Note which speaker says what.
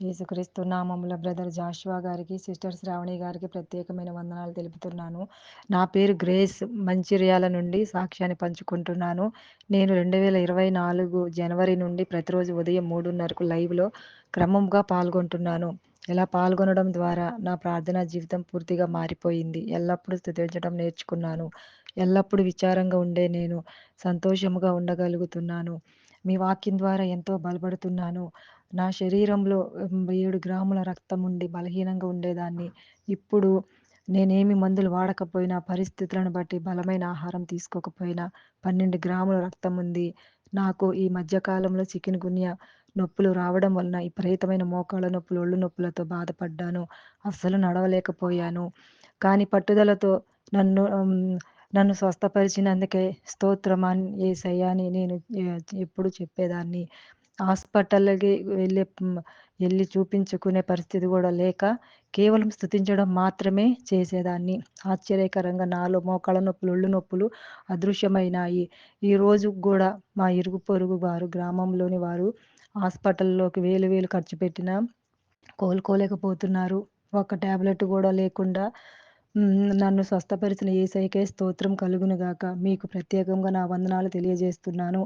Speaker 1: యేసుక్రీస్తు నామంలో బ్రదర్ జాషువా గారికి, సిస్టర్ శ్రావణి గారికి ప్రత్యేకమైన వందనాలు తెలుపుతున్నాను. నా పేరు గ్రేస్. మంచిర్యాల నుండి సాక్ష్యాన్ని పంచుకుంటున్నాను. నేను 2024 జనవరి నుండి ప్రతిరోజు ఉదయం 3:30కు లైవ్‌లో క్రమంగా పాల్గొంటున్నాను. ఇలా పాల్గొనడం ద్వారా నా ప్రార్థనా జీవితం పూర్తిగా మారిపోయింది. ఎల్లప్పుడూ స్థుతించడం నేర్చుకున్నాను. ఎల్లప్పుడూ విచారంగా ఉండే నేను సంతోషముగా ఉండగలుగుతున్నాను. మీ వాక్యం ద్వారా ఎంతో బలపడుతున్నాను. నా శరీరంలో ఏడు గ్రాముల రక్తం ఉండి బలహీనంగా ఉండేదాన్ని. ఇప్పుడు నేనేమి మందులు వాడకపోయినా, పరిస్థితులను బట్టి బలమైన ఆహారం తీసుకోకపోయినా 12 గ్రాముల రక్తం ఉంది. నాకు ఈ మధ్యకాలంలో చికెన్ గున్య నొప్పులు రావడం వలన విపరీతమైన మోకాళ్ళ నొప్పులు, ఒళ్ళు నొప్పులతో బాధపడ్డాను. అస్సలు నడవలేకపోయాను. కానీ పట్టుదలతో నన్ను నన్ను స్వస్థపరిచినందుకే స్తోత్రమాన్ ఏసయ్యాని అని నేను ఎప్పుడు చెప్పేదాన్ని. హాస్పిటల్‌కి వెళ్ళే వెళ్ళి చూపించుకునే పరిస్థితి కూడా లేక కేవలం స్థుతించడం మాత్రమే చేసేదాన్ని. ఆశ్చర్యకరంగా నాలో మోకాళ్ళ నొప్పులు, ఒళ్ళు నొప్పులు అదృశ్యమైనాయి. ఈరోజు కూడా మా ఇరుగు పొరుగు వారు, గ్రామంలోని వారు హాస్పిటల్‌లోకి వేలు వేలు ఖర్చు పెట్టినా కోలుకోలేకపోతున్నారు. ఒక టాబ్లెట్ కూడా లేకుండా నన్ను స్వస్థపరిచిన ఏసైకే స్తోత్రం కలుగును గాక. మీకు ప్రత్యేకంగా నా వందనాలు తెలియజేస్తున్నాను.